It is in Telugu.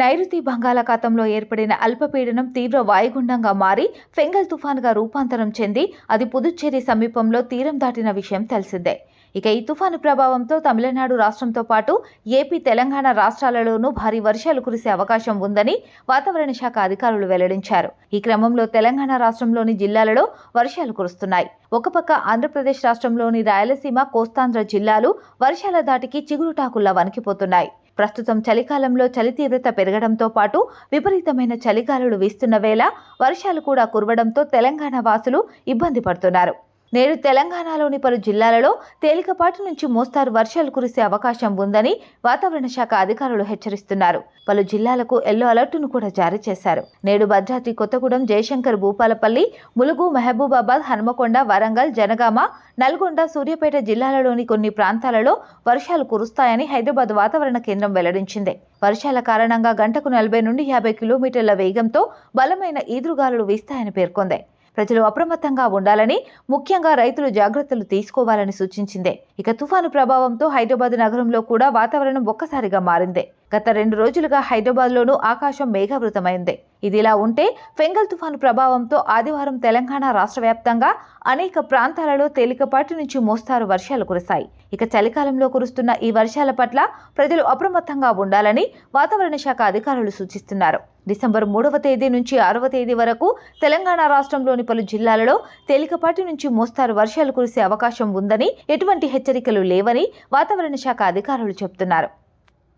నైరుతి బంగాళాఖాతంలో ఏర్పడిన అల్పపీడనం తీవ్ర వాయుగుండంగా మారి ఫెంగల్ తుఫాన్గా రూపాంతరం చెంది అది పుదుచ్చేరి సమీపంలో తీరం దాటిన విషయం తెలిసిందే. ఇక ఈ తుఫాను ప్రభావంతో తమిళనాడు రాష్ట్రంతో పాటు ఏపీ తెలంగాణ రాష్ట్రాలలోనూ భారీ వర్షాలు కురిసే అవకాశం ఉందని వాతావరణ శాఖ అధికారులు వెల్లడించారు. ఈ క్రమంలో తెలంగాణ రాష్ట్రంలోని జిల్లాలలో వర్షాలు కురుస్తున్నాయి. ఒకపక్క ఆంధ్రప్రదేశ్ రాష్ట్రంలోని రాయలసీమ కోస్తాంధ్ర జిల్లాలు వర్షాల దాటికి చిగురుటాకుల్లా వణికిపోతున్నాయి. ప్రస్తుతం చలికాలంలో చలి తీవ్రత పెరగడంతో పాటు విపరీతమైన చలిగాలులు వీస్తున్న వేళ వర్షాలు కూడా కురవడంతో తెలంగాణ వాసులు ఇబ్బంది పడుతున్నారు. నేడు తెలంగాణలోని పలు జిల్లాలలో తేలికపాటి నుంచి మోస్తారు వర్షాలు కురిసే అవకాశం ఉందని వాతావరణ శాఖ అధికారులు హెచ్చరిస్తున్నారు. పలు జిల్లాలకు ఎల్లో అలర్టును కూడా జారీ చేశారు. నేడు భద్రాద్రి కొత్తగూడెం జయశంకర్ భూపాలపల్లి ములుగు మహబూబాబాద్ హనుమకొండ వరంగల్ జనగామ నల్గొండ సూర్యాపేట జిల్లాలలోని కొన్ని ప్రాంతాలలో వర్షాలు కురుస్తాయని హైదరాబాద్ వాతావరణ కేంద్రం వెల్లడించింది. వర్షాల కారణంగా గంటకు నలభై నుండి యాభై కిలోమీటర్ల వేగంతో బలమైన ఈదురుగాలులు వీస్తాయని పేర్కొంది. ప్రజలు అప్రమత్తంగా ఉండాలని ముఖ్యంగా రైతులు జాగ్రత్తలు తీసుకోవాలని సూచించింది. ఇక తుఫాను ప్రభావంతో హైదరాబాద్ నగరంలో కూడా వాతావరణం ఒక్కసారిగా మారింది. గత రెండు రోజులుగా హైదరాబాద్లోనూ ఆకాశం మేఘావృతమైంది. ఇదిలా ఉంటే ఫెంగల్ తుఫాను ప్రభావంతో ఆదివారం తెలంగాణ రాష్ట్ర వ్యాప్తంగా అనేక ప్రాంతాలలో తేలికపాటి నుంచి మోస్తారు వర్షాలు కురిశాయి. ఇక చలికాలంలో కురుస్తున్న ఈ వర్షాల పట్ల ప్రజలు అప్రమత్తంగా ఉండాలని వాతావరణ శాఖ అధికారులు సూచిస్తున్నారు. డిసెంబర్ మూడవ తేదీ నుంచి ఆరవ తేదీ వరకు తెలంగాణ రాష్ట్రంలోని పలు జిల్లాలలో తేలికపాటి నుంచి మోస్తారు వర్షాలు కురిసే అవకాశం ఉందని ఎటువంటి హెచ్చరికలు లేవని వాతావరణ శాఖ అధికారులు చెబుతున్నారు.